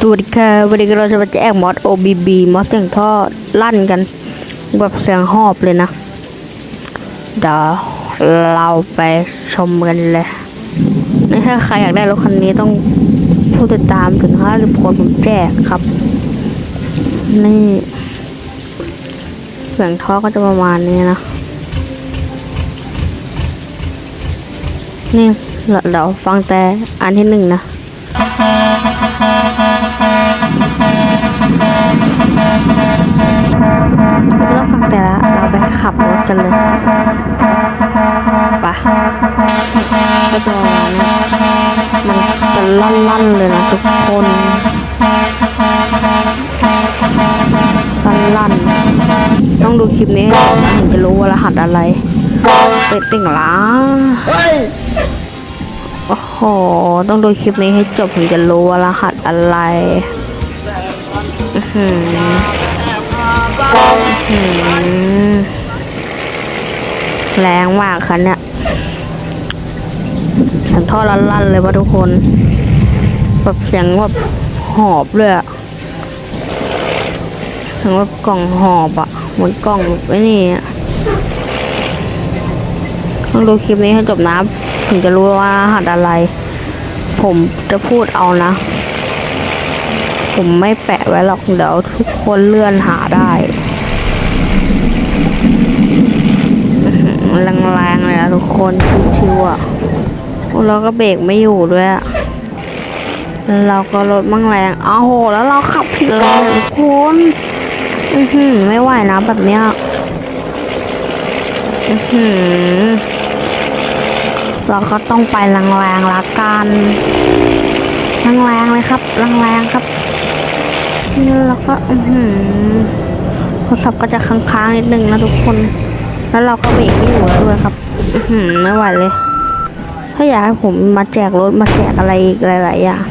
สวัสดีค่ะวันนี้เราจะมาแจกมอส OBB มอสเสียงท่อลั่นกันแบบเสียงหอบเลยนะเดี๋ยวเราไปชมกันเลยนี่ถ้าใครอยากได้รถคันนี้ต้องผู้ติดตามถึงห้าสิบคนผมแจกครับ นี่เสียงท่อก็จะประมาณนี้นะ นี่เดี๋ยวฟังแต่อันที่หนึ่งนะ ไม่ต้องฟังแต่ละเราไปขับรถ กันเลยไปก็จะมันจะลั่นๆเลยนะทุกคนลั่นๆต้องดูคลิปนี้ให้จบถึงจะรู้ว่ารหัสอะไรเต็ดติ่งล้าโอ้โห ต้องดูคลิปนี้ให้จบถึงจะรู้ว่ารหัสอะไรอื้อหือ แรงมากคันเนี่ยเสียงท่อลั่นๆเลยว่ะทุกคนแบบเสียงแบบหอบเลยอะเสียงแบบกล่องหอบอะเหมือนกล่องไอ้นี่อะต้องดูคลิปนี้ให้จบนะถึงจะรู้ว่าหัสอะไร ผมจะพูดเอานะ ผมไม่แปะไว้หรอกเดี๋ยวทุกคนเลื่อนหาได้ แรงๆเลยอะ ทุกคนชิวๆอะเราก็เบรกไม่อยู่ด้วยอะเราก็รถมั่งแรงอ้าวโห แล้วเราขับผิดเลนทุกคนอือหือไม่ไหวนะแบบเนี้ยอือหือเราก็ต้องไปแรงๆละกันแรงๆเลยครับแรงๆครับนี่เราก็อือหือโทรศัพท์ก็จะค้างๆนิดนึงนะทุกคน แล้วเราก็เบรกไม่อยู่แล้วด้วยครับหือไม่ไหวเลย ถ้าอยากให้ผมมาแจกรถมาแจกอะไรอีกหลายๆอย่าง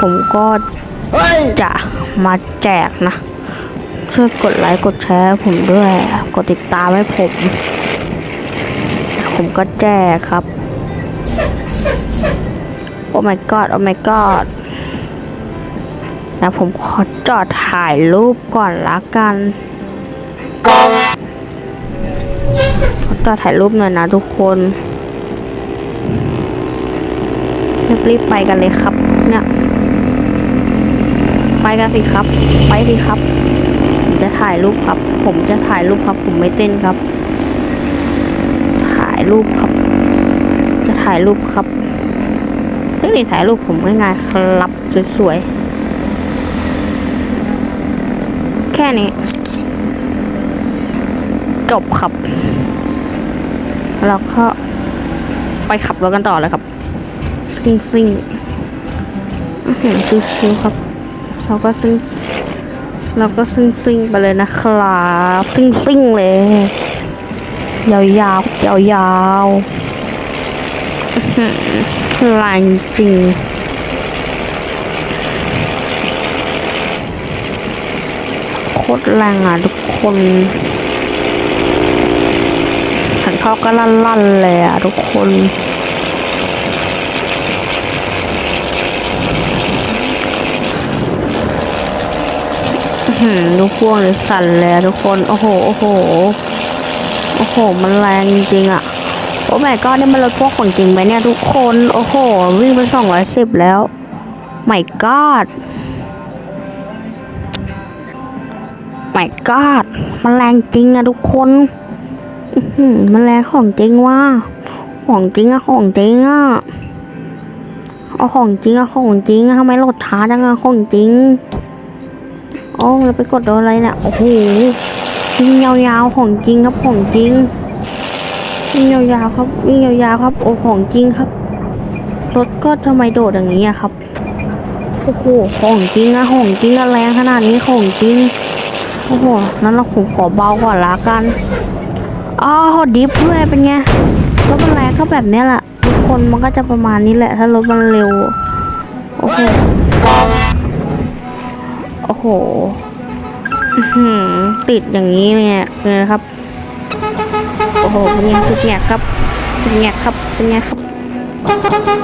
ผมก็จะมาแจกนะช่วยกดไลค์กดแชร์ผมด้วยกดติดตามให้ผม ผมก็แจกครับ โอ้ my god โอ้ my god แต่ผมขอจอดถ่ายรูปก่อนละกัน ขอจอถ่ายรูปหน่อยนะทุกคนรีบไปกันเลยครับ เนี่ย ไปกันสิครับ ไปสิครับผมจะถ่ายรูปครับ ผมจะถ่ายรูปครับ ผมไม่เต้นครับ ถ่ายรูปครับ จะถ่ายรูปครับเทคนิคถ่ายรูปผมง่ายๆครับสวยๆแค่นี้ จบครับ แล้วก็ไปขับรถกันต่อเลยครับซิ่งซิ่งเหือชิวๆครับเราก็ซิ่งเราก็ซิ่งซิ่งไปเลยนะครับซิ่งซิ่งเลย ยาวๆยาวยาวๆอื้อหือแรงจริงโคตรแรงอะทุกคน ท่อก็ลั่นๆเลยอะทุกคนอื้อหือดูพวงสั่นเลยทุกคน โอ้โห โอ้โห โอ้โห มันแรงจริงๆอะ โอ้แม่ก็นี่มันรถพวกของจริงไหมเนี่ยทุกคน โอ้โห วิ่งไปสองร้อยสิบแล้วไม่กอดไม่กอดมันแรงจริงอะทุกคน มันแรงของจริงว่ะของจริงอะของจริงอะเอาของจริงอะของจริงอะทำไมรถช้าจังอะของจริงโอ้เราไปกดโดนอะไรเนี่ยโอ้โหวิ่งยาวๆของจริงครับของจริงวิ่งยาวๆครับวิ่งยาวๆครับ โอ้ของจริงครับรถก็ทำไมโดดอย่างนี้อะครับโอ้โหของจริงอะของจริงอะแรงขนาดนี้ของจริงโอ้โหนั้นเราขอเบาก่อนละกัน อ๋อดิฟด้วยเป็นไงรถมันแรงก็แบบนี้แหละทุกคนมันก็จะประมาณนี้แหละ ถ้ารถมันเร็ว โอ้โห โอ้โหติดอย่างนี้เนี่ยเลยครับ โอ้โหเป็นไงติดแงกครับติดแงกครับเป็นไงครับ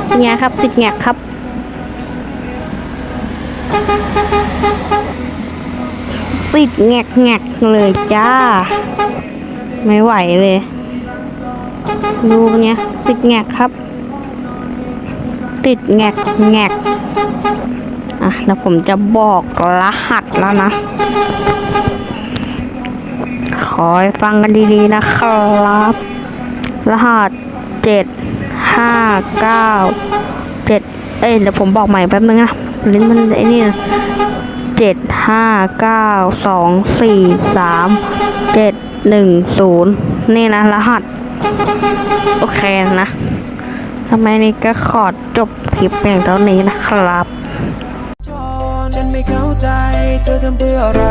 เป็นไงครับติดแงกครับติดแงกแงกเลยจ้า ไม่ไหวเลย ดูเป็นไงติดแงกครับ ติดแงกแงกอะแล้วผมจะบอกรหัสแล้วนะ ขอให้ฟังกันดีๆนะครับ รหัสเจ็ดห้าเก้าเจ็ดเอ้ยเดี๋ยวผมบอกใหม่แป๊บนึงนะลิ้นมันไอ้นี่เจ็ดห้าเก้าสองสี่สามเจ็ด หนึ่งศูนย์นี่นะ รหัส โอเคนะทำไมนี่ก็ขอจบคลิปเพียงเท่านี้นะครับ ฉันไม่เข้าใจเธอทำเพื่ออะไร